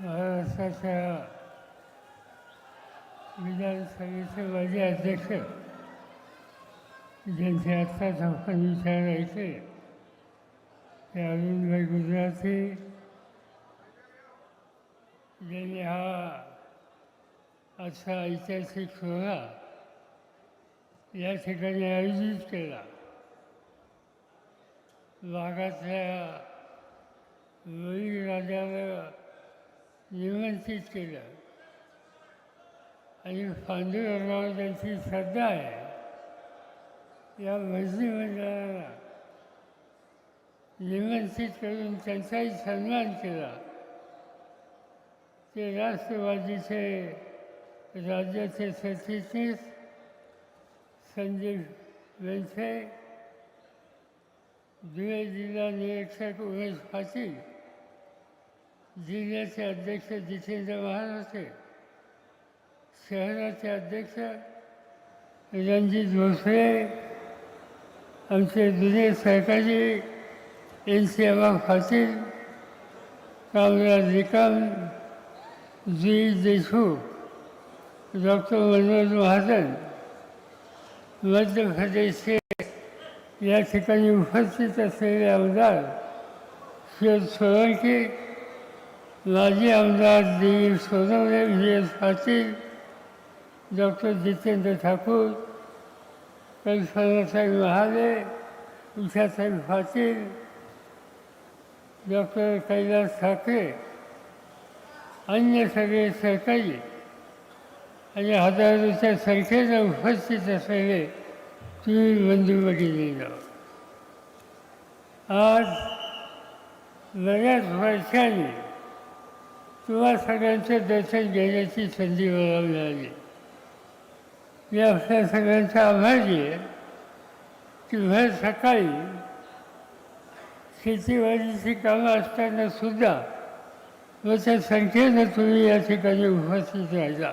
महाराष्ट्राच्या विधानसभेचे माजी अध्यक्ष ज्यांचे आत्ताच आपण विचार ऐकले ते अरुणभाई गुजराती ज्यांनी हा असा ऐतिहासिक सोहळा या ठिकाणी आयोजित केला. भागातल्या बळीराजाला निमंत्रित केलं. आणि पांडुरंगावर त्यांची श्रद्धा आहे. या मंडळाला निमंत्रित करून त्यांचाही सन्मान केला. ते राष्ट्रवादीचे राज्याचे सरचिटणीस संजय वेंथे धुळे जिल्हा निरीक्षक उमेश पाटील जिल्ह्याचे अध्यक्ष जितेंद्र महाराष्ट्र शहराचे अध्यक्ष रणजित भोसले आमचे जुने सहकारी N C Aba Patil Kamraj Nikam G Deshmukh doctor Manoj Mahajan मध्य प्रदेशचे या ठिकाणी उपस्थित असलेले आमदार शरद सोळंकी माजी आमदार दिलीप सोनवणे विजय पाटील डॉक्टर जितेंद्र ठाकूर कल्पनाताई महाले उषासाहेब पाटील डॉक्टर कैलास ठाकरे अन्य सगळे सहकारी आणि हजारोच्या संख्येनं उपस्थित असलेले तुम्ही बंधू भगिनीनं आज बऱ्याच वर्षांनी किंवा सगळ्यांचं दर्शन घेण्याची संधी मला मिळाली. मी आपल्या सगळ्यांचा आभारी आहे की भर सकाळी शेतीवाडीची कामं असताना सुद्धा मोठ्या संख्येनं तुम्ही या ठिकाणी उपस्थित राहिला.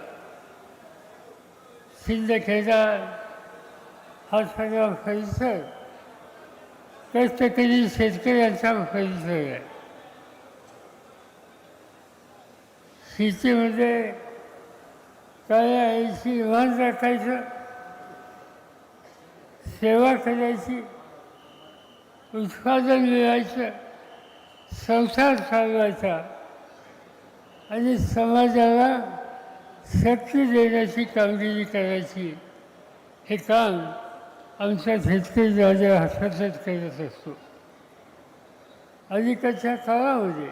सिंदखेडा हा सगळा परिसर कष्टकरी शेतकऱ्यांचा परिसर आहे. शेतीमध्ये म्हणजे काय यायची इमान राखायचं सेवा करायची उत्पादन मिळायचं संसार चालवायचा आणि समाजाला शक्ती देण्याची कामगिरी करायची. हे काम आमच्या शेतकरी राजा हा करत असतो. अलीकडच्या काळामध्ये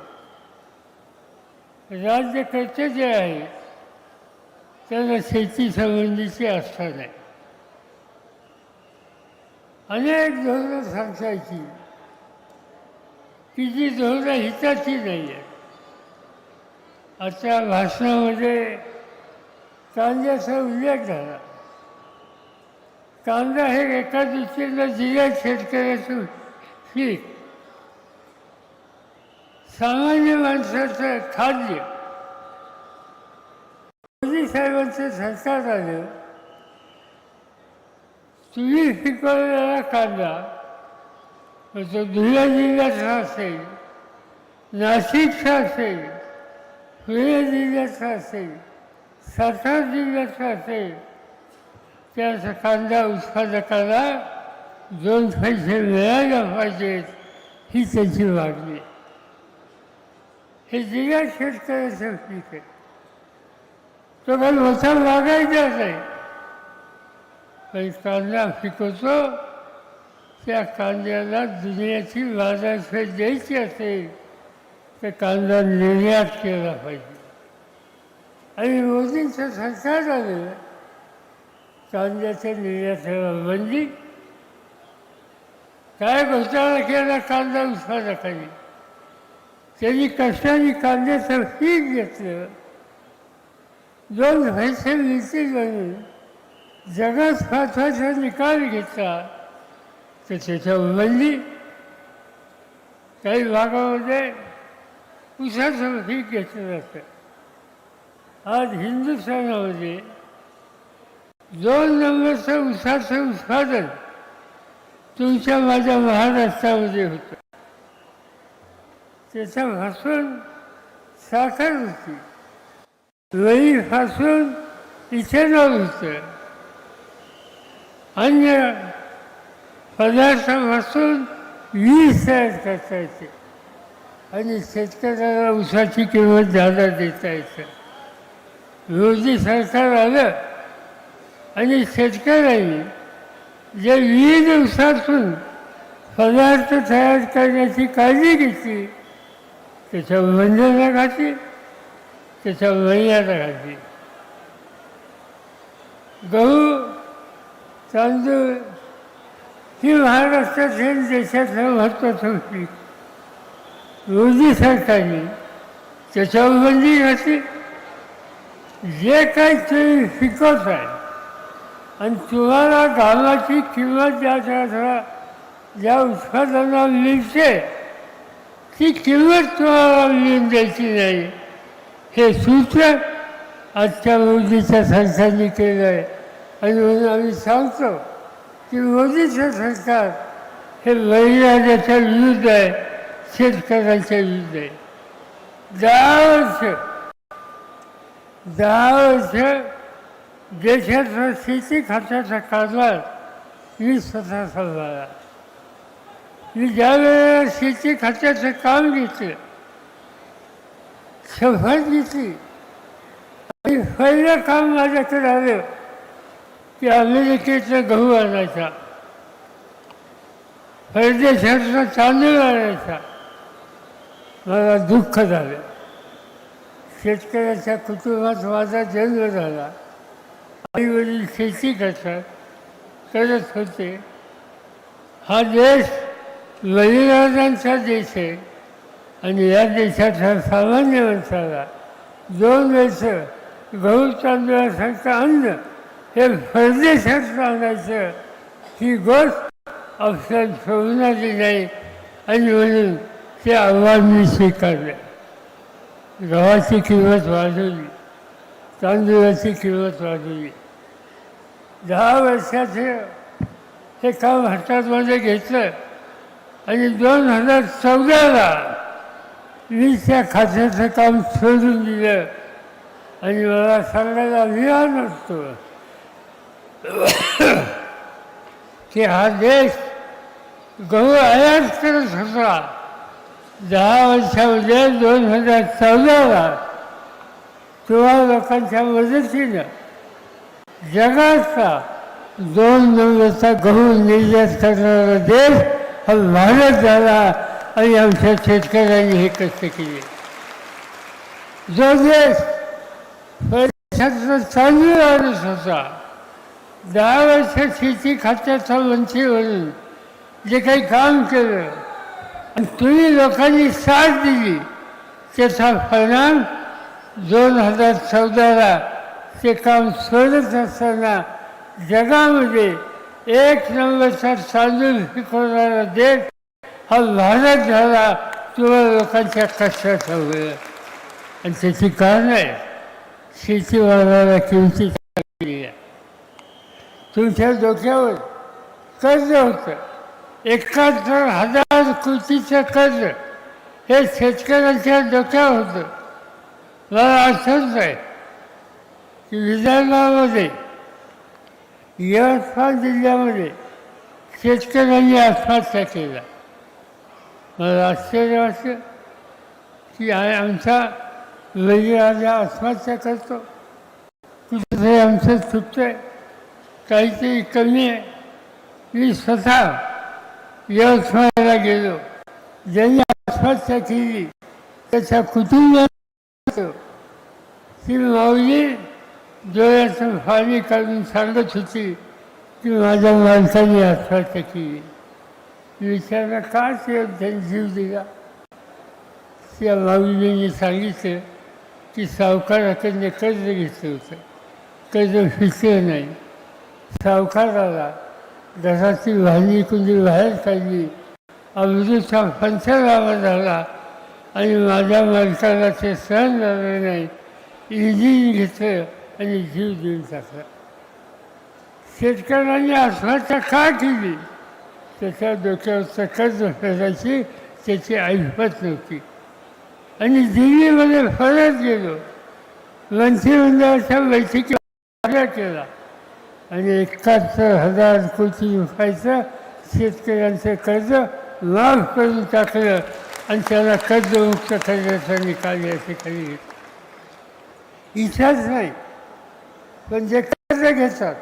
राज्यकर्ते जे आहे त्यांना शेती संबंधीची आस्था नाही अनेक धोरणं सांगायची. की जी धोरणं हिताची नाही आहेत आजच्या भाषणामध्ये कांद्याचा उल्लेख झाला. कांदा हे एका दृष्टीनं जिल्ह्यात शेतकऱ्याचं पीक. सामान्य माणसाचं खाद्य मोदी साहेबांचं सरकार आलं तुम्ही पिकवलेला कांदा म्हणजे तो धुळे जिल्ह्याचा असेल नाशिकचा असेल धुळे जिल्ह्याचा असेल सातारा जिल्ह्याचा असेल त्याचा कांदा उत्पादकाला दोन पैसे मिळायला पाहिजेत ही त्याची मागणी आहे. हे जिल्ह्यात शेतकऱ्याचं पीक आहे तो काही वसा मागायचा आहे पण कांदा पिकवतो त्या कांद्याला दुनियाची बाजारपेठ द्यायची असेल तर कांदा निर्यात केला पाहिजे. आणि मोदींचं सरकार आलेलं कांद्याच्या निर्यातीला बंदी काय घोटाळा केला कांदा उत्पादकांनी? त्यांनी कष्टाने कांद्याचं पीक घेतलं. दोन पैसे नीती म्हणून जगात पाठवायचा निकाल घेतला. तर त्याच्या बंदी काही भागामध्ये उसाचं पीक घेतलं जातं. आज हिंदुस्थानामध्ये दोन नंबरचं उसाचं उत्पादन तुमच्या माझ्या महाराष्ट्रामध्ये होतं. त्याच्यापासून साखर होती. वहीपासून इथेनॉल होतं. अन्य पदार्थापासून वीज तयार करता येते. आणि शेतकऱ्याला ऊसाची किंमत जादा देता येतं. मोदी सरकार आलं आणि शेतकऱ्यांनी जे विविध ऊसातून पदार्थ तयार करण्याची काळजी घेतली त्याच्या वंदना घातली त्याच्या मर्यादा घातली गहू तांदूळ ही महाराष्ट्रात हे देशातलं महत्त्वाचं होती. मोदी सरकारने त्याच्यावर बंदी घातली जे काही तुम्ही शिकवत आहे आणि तुम्हाला घामाची किंमत ज्या ज्या ज्या उत्पादनाला मिळते ती किंमत तुम्हाला लिहून द्यायची नाही हे सूत्र आजच्या मोदीच्या संस्थांनी केलं आहे आणि म्हणून आम्ही सांगतो की मोदीचं सरकार हे बळीराजाच्या विरुद्ध आहे शेतकऱ्यांच्या विरुद्ध आहे. दहा वर्ष दहा वर्ष देशाचा शेती खात्याचा कारभार मी स्वतः सांभाळला मी ज्या वेळेला शेती खात्याचं काम घेतलं शपथ घेतली आणि पहिलं काम माझ्याकडे आलं की अमेरिकेचा गहू आणायचा परदेशातला तांदूळ आणायचा. मला दुःख झालं. शेतकऱ्याच्या कुटुंबात माझा जन्म झाला. आई वडील शेती करतात करत होते. हा देश बलिराजांचा देश आहे. आणि या देशाच्या सामान्य माणसाला दोन वेळचं गहू तांदळासारखं अन्न हे परदेशात आणायचं ही गोष्ट अक्षर आली नाही. आणि म्हणून ते आव्हान मी स्वीकारलं. गव्हाची किंमत वाढवली तांदूळाची किंमत वाढवली. दहा वर्षाचे हे काम हातात माझं घेतलं. आणि दोन हजार चौदाला मी त्या खात्याचं काम सोडून दिलं. आणि मला सांगायला अभिमान असतो. की हा देश गहू आयात करत होता. दहा वर्षामध्ये दोन हजार चौदाला तेव्हा लोकांच्या मदतीनं जगाचा दोन नंबरचा गहू निर्यात करणारा देश हा झाला आणि आमच्या शेतकऱ्यांनी हे कष्ट केले जो देश पैशाचा तांदूळ होता दहा वर्ष शेती खात्याचा मंत्री जे काही काम केलं आणि तुम्ही लोकांनी साथ दिली त्याचा परिणाम दोन हजार चौदाला ते काम सोडत असताना जगामध्ये एक नंबरचा तांदूळ पिकवणारा देश हा भारत झाला किंवा लोकांच्या कष्टात वेळ आणि त्याची कारण आहे शेतीमालाला किमती आहे. तुमच्या डोक्यावर कर्ज होतं. एकाहत्तर हजार कोटीचं कर्ज हे शेतकऱ्यांच्या डोक्यावर होतं. मला आठवत आहे की विदर्भामध्ये यवतमाळ जिल्ह्यामध्ये शेतकऱ्यांनी आत्महत्या केल्या मला आश्चर्य वाटतं की आ आमचा राजा आत्महत्या करतो. कुठेतरी आमचं चुकतं आहे. काहीतरी कमी आहे. मी स्वतः यवतमाळला गेलो. ज्यांनी आत्महत्या केली त्याच्या कुटुंबात ती माऊली डोळ्याचं पाणी काढून सांगत होती की माझ्या माणसाने आत्महत्या केली. मी का ते त्यांनी जीव दिला? त्या माऊलीने सांगितलं की सावकाराकडनं कर्ज घेतलं होतं. कर्ज फिरलं नाही. सावकाराला घराची भांडी कुंडी बाहेर काढली. अमृतचा पंचनामा झाला आणि माझ्या मालकाला ते सहन झालं नाही. इंजिन घेतलं. आणि जीव देऊन टाकला. शेतकऱ्यांनी आत्महत्या का केली? त्याच्या डोक्यावर कर्ज फेडायची त्याची ऐपत नव्हती. आणि दिल्लीमध्ये फरत गेलो. मंत्रिमंडळाच्या बैठकी केला. आणि एकाहत्तर हजार कोटी रुपयाचं शेतकऱ्यांचं कर्ज माफ करून टाकलं आणि त्याला कर्जमुक्त करण्याचा निकाल या ठिकाणी घेतला. इच्छाच नाही पण जे कर्ज घेतात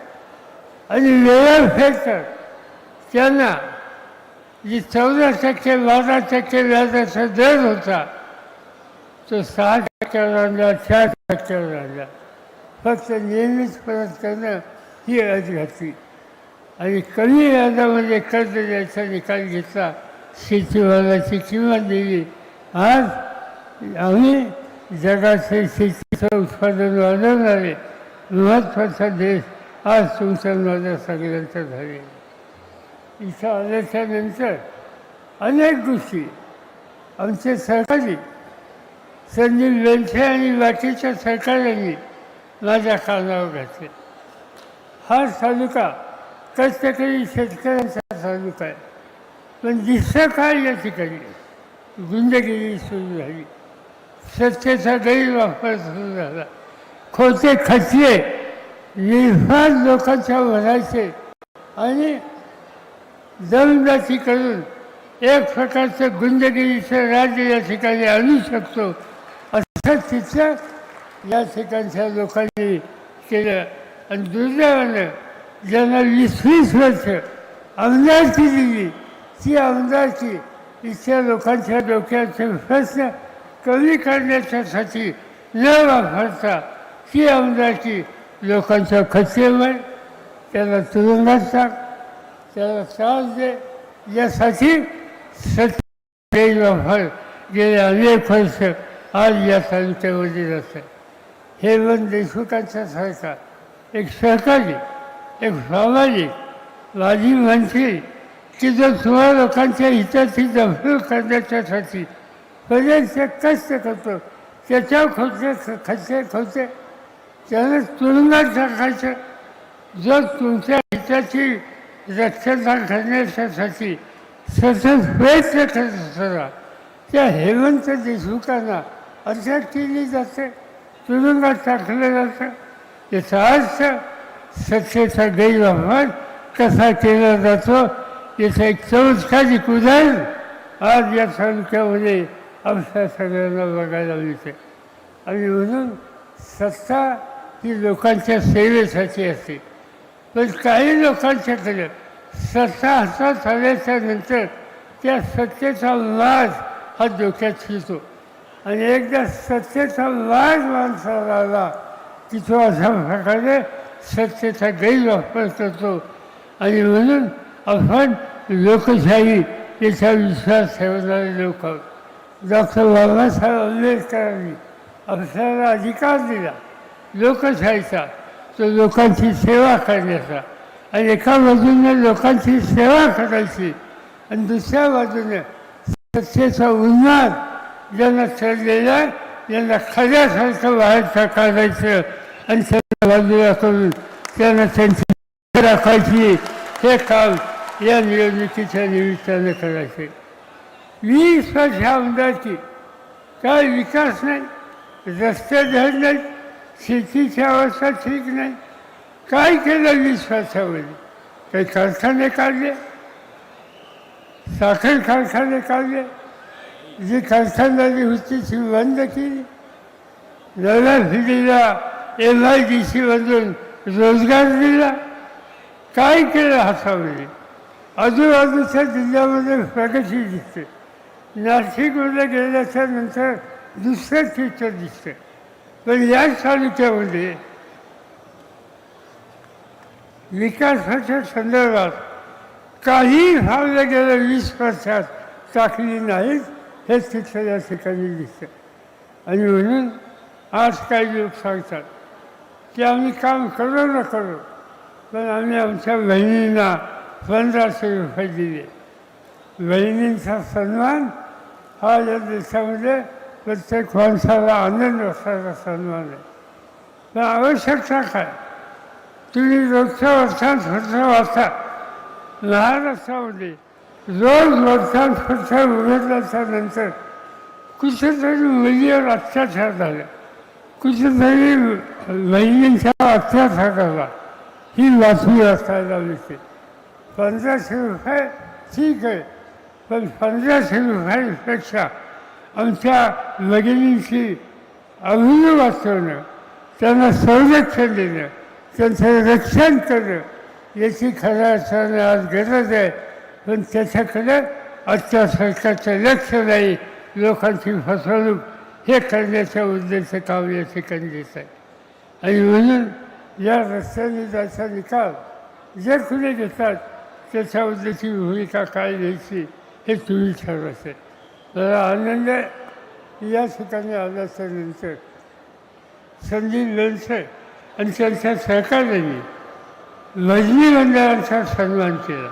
आणि वेळेवर फेडतात त्यांना जी चौदा टक्के बारा टक्के व्याजाचा दर होता तो सहा टक्क्यावर आणला चार टक्क्यावर आणला फक्त नेहमीच परत करणं ही अट घातली. आणि कमी व्याजामध्ये कर्ज द्यायचा निकाल घेतला शेतीमालाची किंमत दिली. आज आम्ही जगाचे शेतीचं उत्पादन वाढवणारे महत्त्वाचा देश आज तुमच्या माझ्या झाले. इथं आल्याच्यानंतर अनेक गोष्टी आमचे सरकारी संदीप वेंठे आणि बाकीच्या सरकारांनी माझ्या कानावर घातले. हा तालुका कष्टकरी शेतकऱ्यांचा तालुका आहे. पण दिसतं काय या ठिकाणी? गुंडगिरी सुरू झाली. सत्तेचा गैरवापर सुरू झाला. खोटे खचले निर्भर लोकांच्या भरायचे आणि दमदाटी करून एक प्रकारचं गुंडगिरीचं राज्य या ठिकाणी आणू शकतो असं तिथं या ठिकाणच्या लोकांनी केलं. आणि दुर्दैवानं ज्यांना वीस वीस वर्ष आमदारकी दिली ती आमदारकी इथल्या लोकांच्या डोक्याचे प्रश्न कमी करण्याच्यासाठी न वापरता ती आमदारकी लोकांच्या खचेवर त्याला तुरुंगात टाक त्याला त्रास दे. यासाठी सत्य गैरवापर गेले अनेक वर्ष आज या तालुक्यामध्ये जातं हे वन देशमुखांचा सरकार एक सहकारी एक सामाजिक माजी मंत्री की जर तुम्हा लोकांच्या हिताची जपणूक करण्याच्यासाठी बरेचसे कष्ट करतो. त्याच्यावर खोचे खर्चे खोचे त्यानं तुरुंगात टाकायचं जो तुमच्या हिताची रक्षता करण्याच्यासाठी सतत प्रयत्न करत असताना त्या हेमंत देशमुखांना अटक केली जाते तुरुंगात टाकलं जातं. याचा अर्थ सत्तेचा गैरवापर कसा केला जातो याचं एक चमत्कारिक उदाहरण आज या तालुक्यामध्ये आमच्या सगळ्यांना बघायला मिळते. आणि म्हणून सत्ता ही लोकांच्या सेवेसाठी असते. पण काही लोकांच्याकडे सत्ता हातात आल्याच्यानंतर त्या सत्तेचा लाज हा डोक्यात शिरतो. आणि एकदा सत्तेचा लाज माणसाला आला की तो अशा प्रकारे सत्तेचा गैरवापर करतो. आणि म्हणून आपण लोकशाही याचा विश्वास ठेवणारे लोक आहोत. डॉक्टर बाबासाहेब आंबेडकरांनी आपल्याला अधिकार दिला. लोकशाहीचा तो लोकांची सेवा करण्याचा. आणि एका बाजूने लोकांची सेवा करायची आणि दुसऱ्या बाजूने सत्तेचा उन्हात ज्यांना चढलेला यांना खऱ्यासारखं बाहेर काढायचं आणि त्यांना बाजूला करून त्यांना त्यांची राखायची. हे काम या निवडणुकीच्या निमित्तानं करायचे. वीस वर्ष आमदारची काय विकास नाही रस्ते धड नाही शेतीची अवस्था ठीक नाही. काय केलं विश्वासावर? काही कारखाने काढले? साखर कारखाने काढले? जी कारखानदारी होती ती बंद केली? नव्या पिढीला एम आय डी सीमधून रोजगार दिला? काय केलं हातामध्ये आजूबाजूच्या जिल्ह्यामध्ये प्रगती दिसते. नाशिकमध्ये गेल्याच्यानंतर दुसरं चित्र दिसतं. पण याच तालुक्यामध्ये विकासाच्या संदर्भात काही भावल्या गेल्या वीस वर्षात टाकली नाहीत हे चित्र या ठिकाणी दिसतं. आणि म्हणून आज काही लोक सांगतात की आम्ही काम करू न करू पण आम्ही आमच्या बहिणींना पंधराशे रुपये दिले. बहिणींचा सन्मान हा या देशामध्ये प्रत्येक माणसाला आनंद असणारा सन्मान आहे पण आवश्यकता काय? तुम्ही रोजच्या वर्षात खर्च वाचा. महाराष्ट्रामध्ये रोज वर्षांत उघडल्याच्या नंतर कुठेतरी मुलीवर अत्याचार झाला. कुठेतरी बहिणींचा अत्याचार झाला. ही बातमी असायला मिळते. पंधराशे रुपये ठीक आहे. पण पंधराशे रुपयापेक्षा आमच्या भगिनींची अभिनय वाचवणं त्यांना संरक्षण देणं त्यांचं रक्षण करणं याची खऱ्या अर्थाने आज गरज आहे. पण त्याच्याकडे आजच्या सरकारचं लक्ष नाही. लोकांची फसवणूक हे करण्याच्या उद्देश काम या ठिकाणी देत आहे. आणि म्हणून या रस्त्याने जायचा निकाल जर कुणी घेतात त्याच्या उद्देशी भूमिका काय घ्यायची हे तुम्ही ठरवायचे तर आनंद आहे या ठिकाणी आल्याच्यानंतर. संदीप लोणसे आणि त्यांच्या सहकार्यांनी भजनी मंडळांचा सन्मान केला.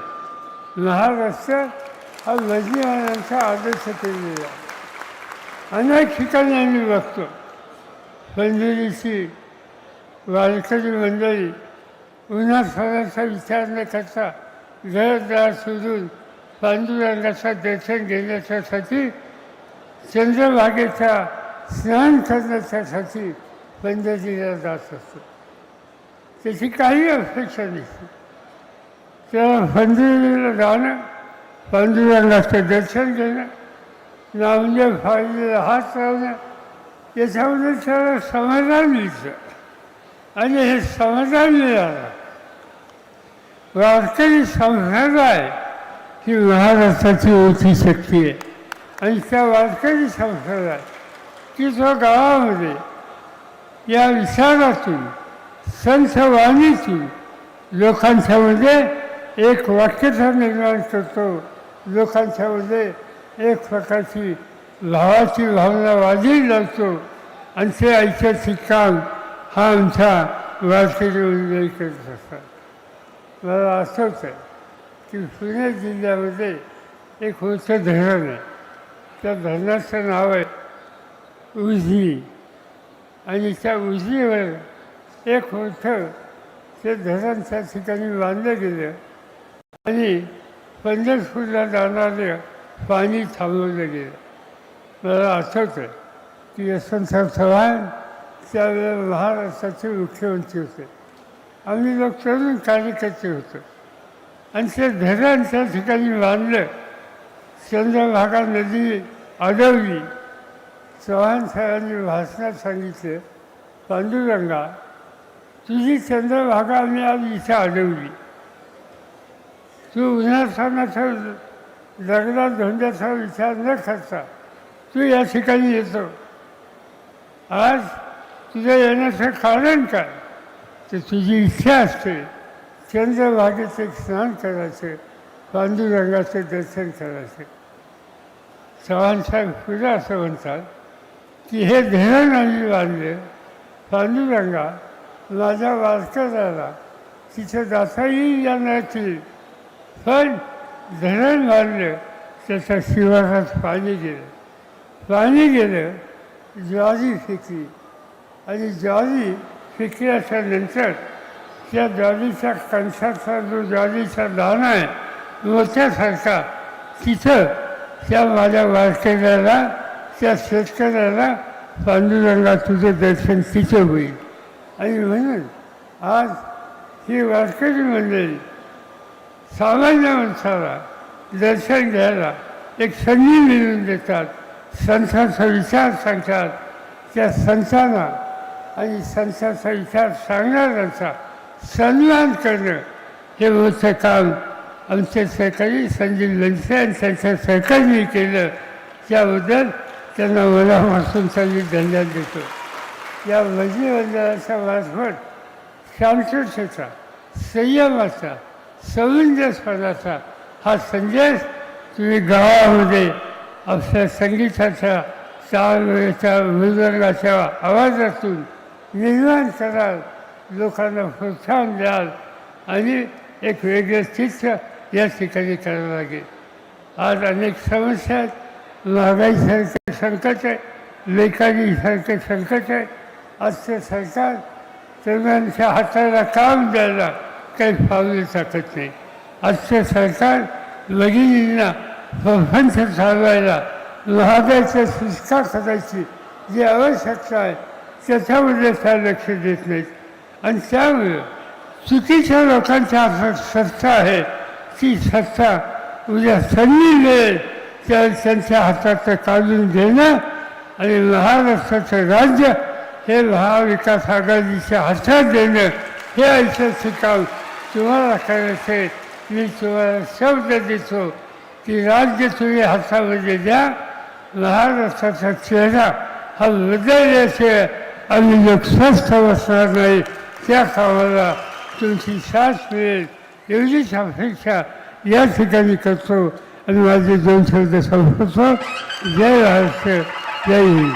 महाराष्ट्र हा भजनी आदर्श केलेला अनेक ठिकाणी आम्ही बघतो. पंजुरीची वारकरी मंडळी उन्हाळ्याचा विचार न करता घरदार सोडून पांडुरंगाचा दर्शन घेण्याच्यासाठी चंद्रभागेचा स्नान करण्याच्यासाठी पंढरीला जात असतो. त्याची काही अपेक्षा नसते. तेव्हा पंढरीला जाणं पांडुरंगाचं दर्शन घेणं नामदेव फाळलेला हात लावणं याच्यामध्ये त्याला समाधान मिळतं. आणि हे समाधान मिळालं. वारकरी संप्रदाय ही महाराष्ट्राची मोठी शक्ती आहे आणि त्या वारकरी संसारात की जो गावामध्ये या विचारातून संतवाणीतून लोकांच्यामध्ये एक वाक्यता निर्माण करतो लोकांच्यामध्ये एक प्रकारची भावाची भावना वाढी लावतो आणि ते ऐतिहासिक काम हा आमचा वारकरी मंडळी करत असतात मला असंच आहे की पुणे जिल्ह्यामध्ये एक होतं धरण आहे. त्या धरणाचं नाव आहे उजनी आणि त्या उजनीवर एक होतं ते धरण त्या ठिकाणी बांधलं गेलं. आणि पंढरपूरला जाणारं पाणी थांबवलं गेलं. मला आठवतं की यशवंतराव चव्हाण त्यावेळेला महाराष्ट्राचे मुख्यमंत्री होते. आम्ही लोक तरुण कार्यकर्ते होतो. आणि ते धरण त्या ठिकाणी बांधलं. चंद्रभागा नदी अडवली. चव्हाण साहेबांनी भाषणात सांगितलं पांडुरंगा तुझी चंद्रभागा आम्ही आज इथे अडवली. तू उन्हाळ्याचा दगडा धोंड्याचा विचार न करता तू या ठिकाणी येतो. आज तुझ्या येण्याचं कारण काय? तर तुझी इच्छा असते. चंद्रभागेचे स्नान करायचे पांडुरंगाचे दर्शन करायचे. चव्हाणसाहेब पुढे असं म्हणतात की हे धरण आम्ही बांधले पांडुरंगा माझ्या झाला. तिथे जाता येईल या नाही. पण धरण बांधलं त्याच्या शिवारात पाणी गेलं. पाणी गेलं ज्वारी फेकली. आणि ज्वारी फेकल्याच्या नंतर त्या ज्वारीच्या कणसाचा जो ज्वारीचा दाणा आहे मोठ्यासारखा तिथं त्या माझ्या वारकऱ्याला त्या शेतकऱ्याला पांडुरंगा तुझं दर्शन तिथं होईल. आणि म्हणून आज ही वारकरी मंडळी सामान्य माणसाला दर्शन घ्यायला एक संधी मिळवून देतात. संतांचा विचार सांगतात. त्या संतांना आणि संतांचा विचार सांगणाऱ्यांचा सन्मान करणं. हे मोठं काम आमचे सहकारी संजीव लंसे आणि त्यांच्या सहकार्याने केलं. त्याबद्दल त्यांना मनापासून मी धन्यवाद देतो. या भजनी मंडळाच्या मार्फत शांततेचा संयमाचा सौंदर्यपणाचा हा संदेश तुम्ही गावामध्ये आपल्या संगीताच्या चालवेच्या मृदंगाच्या आवाजातून निर्माण कराल. लोकांना प्रोत्साहन द्याल आणि एक वेगळं चित्र या ठिकाणी करावं लागेल. आज अनेक समस्या आहेत. महागाईसारखे संकट आहे. लेखाजीसारखे संकट आहे. आजचं सरकार तरुणांच्या हाताला काम द्यायला काही पावले टाकत नाही. आजचं सरकार भगिनींना प्रपंच चालवायला महागाईच्या सुस्का करायची जी आवश्यकता आहे त्याच्यामध्ये त्या लक्ष देत नाहीत. आणि त्यामुळे चुकीच्या लोकांच्या हातात सत्ता आहे. ती सत्ता उद्या संधी मिळेल. त्या त्यांच्या हातात काढून घेणं आणि महाराष्ट्राचं राज्य हे महाविकास आघाडीच्या हातात देणं हे ऐतिहासिक काम तुम्हाला करायचं आहे मी तुम्हाला शब्द देतो की राज्य तुम्ही हातामध्ये द्या. महाराष्ट्राचा चेहरा हा बदलल्याशिवाय आम्ही लोक स्वस्थ बसणार नाही त्या कामाला तुमची साथ मिळेल एवढीच अपेक्षा या ठिकाणी करतो आणि माझे दोन शब्द संपवतो जय महाराष्ट्र जय हिंद